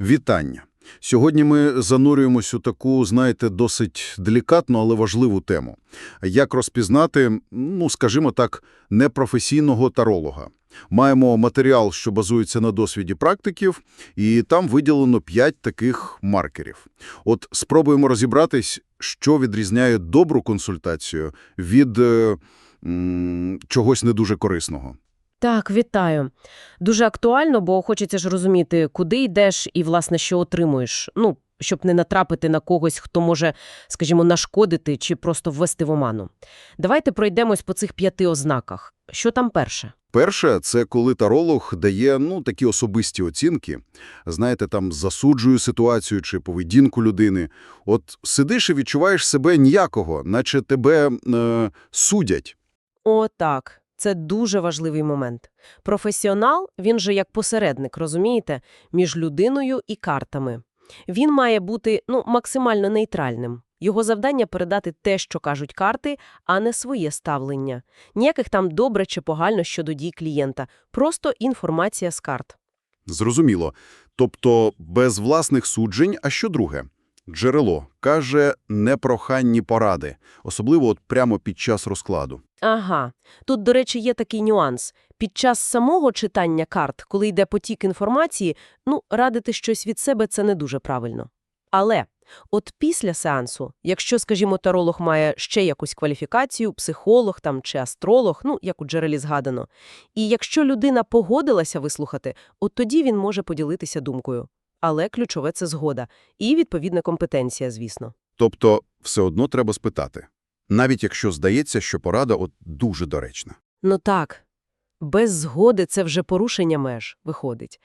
Вітання! Сьогодні ми занурюємось у таку, знаєте, досить делікатну, але важливу тему. Як розпізнати, ну, скажімо так, непрофесійного таролога. Маємо матеріал, що базується на досвіді практиків, і там виділено 5 таких маркерів. От спробуємо розібратись, що відрізняє добру консультацію від е, м, чогось не дуже корисного. Так, вітаю. Дуже актуально, бо хочеться ж розуміти, куди йдеш і, власне, що отримуєш. Ну, щоб не натрапити на когось, хто може, скажімо, нашкодити чи просто ввести в оману. Давайте пройдемось по цих п'яти ознаках. Що там перше? Перше – це коли таролог дає, ну, такі особисті оцінки. Знаєте, там, засуджує ситуацію чи поведінку людини. От сидиш і відчуваєш себе ніякого, наче тебе е, судять. О, так. Це дуже важливий момент. Професіонал, він же як посередник, розумієте, між людиною і картами. Він має бути, ну, максимально нейтральним. Його завдання – передати те, що кажуть карти, а не своє ставлення. Ніяких там добре чи погано щодо дій клієнта. Просто інформація з карт. Зрозуміло. Тобто без власних суджень, а що друге? Джерело каже непроханні поради, особливо от прямо під час розкладу. Ага. Тут, до речі, є такий нюанс. Під час самого читання карт, коли йде потік інформації, ну, радити щось від себе – це не дуже правильно. Але от після сеансу, якщо, скажімо, таролог має ще якусь кваліфікацію, психолог там чи астролог, ну, як у джерелі згадано, і якщо людина погодилася вислухати, от тоді він може поділитися думкою. Але ключове – це згода. І відповідна компетенція, звісно. Тобто все одно треба спитати. Навіть якщо здається, що порада от дуже доречна. Ну так, без згоди це вже порушення меж виходить.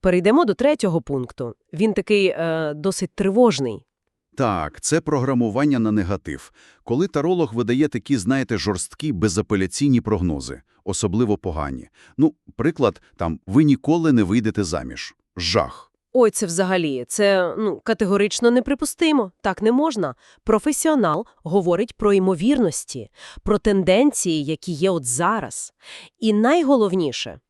Перейдемо до третього пункту. Він такий е, досить тривожний. Так, це програмування на негатив. Коли таролог видає такі, знаєте, жорсткі, безапеляційні прогнози, особливо погані. Ну, приклад, там, ви ніколи не вийдете заміж. Жах. Ой, це взагалі, це ну, категорично неприпустимо. Так не можна. Професіонал говорить про ймовірності, про тенденції, які є от зараз. І найголовніше,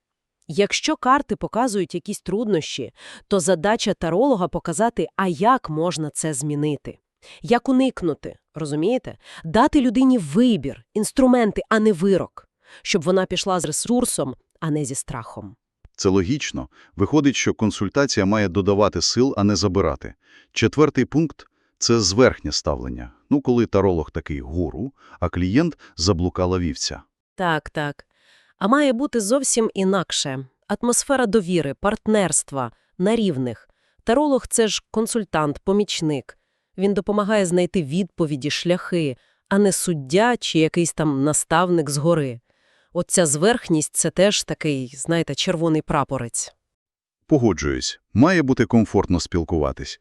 якщо карти показують якісь труднощі, то задача таролога показати, а як можна це змінити. Як уникнути, розумієте? Дати людині вибір, інструменти, а не вирок. Щоб вона пішла з ресурсом, а не зі страхом. Це логічно. Виходить, що консультація має додавати сил, а не забирати. Четвертий пункт – це зверхнє ставлення. Ну, коли таролог такий гуру, а клієнт заблукала вівця. Так, так. А має бути зовсім інакше. Атмосфера довіри, партнерства, на рівних. Таролог – це ж консультант, помічник. Він допомагає знайти відповіді, шляхи, а не суддя чи якийсь там наставник згори. От ця зверхність – це теж такий, знаєте, червоний прапорець. Погоджуюсь, має бути комфортно спілкуватись.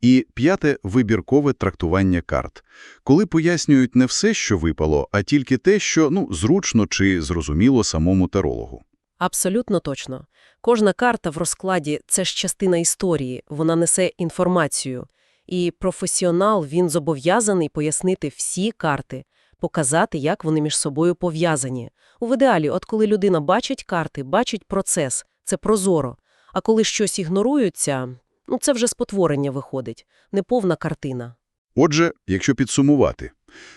І п'яте – вибіркове трактування карт. Коли пояснюють не все, що випало, а тільки те, що ну, зручно чи зрозуміло самому тарологу. Абсолютно точно. Кожна карта в розкладі – це ж частина історії, вона несе інформацію. І професіонал, він зобов'язаний пояснити всі карти, показати, як вони між собою пов'язані. У ідеалі, от коли людина бачить карти, бачить процес, це прозоро. А коли щось ігнорується, ну це вже спотворення виходить, неповна картина. Отже, якщо підсумувати,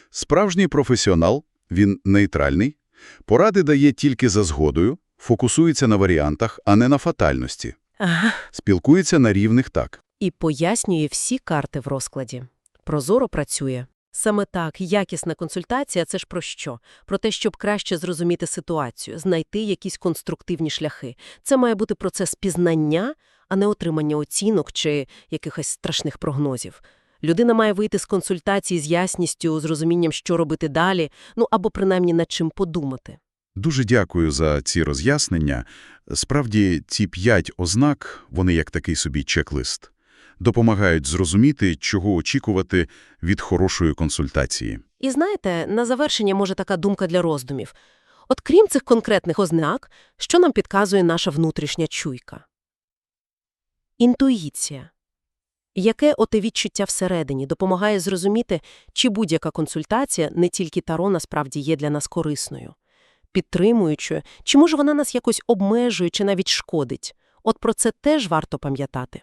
справжній професіонал, він нейтральний, поради дає тільки за згодою, фокусується на варіантах, а не на фатальності, Ага. спілкується на рівних так. І пояснює всі карти в розкладі. Прозоро працює. Саме так, якісна консультація – це ж про що? Про те, щоб краще зрозуміти ситуацію, знайти якісь конструктивні шляхи. Це має бути процес пізнання, а не отримання оцінок чи якихось страшних прогнозів. Людина має вийти з консультації з ясністю, з розумінням, що робити далі, ну або принаймні над чим подумати. Дуже дякую за ці роз'яснення. Справді, ці п'ять ознак, вони як такий собі чек-лист, допомагають зрозуміти, чого очікувати від хорошої консультації. І знаєте, на завершення може така думка для роздумів. От крім цих конкретних ознак, що нам підказує наша внутрішня чуйка? Інтуїція. Яке оте відчуття всередині допомагає зрозуміти, чи будь-яка консультація, не тільки таро, насправді є для нас корисною, підтримуючою, чи може вона нас якось обмежує чи навіть шкодить. От про це теж варто пам'ятати.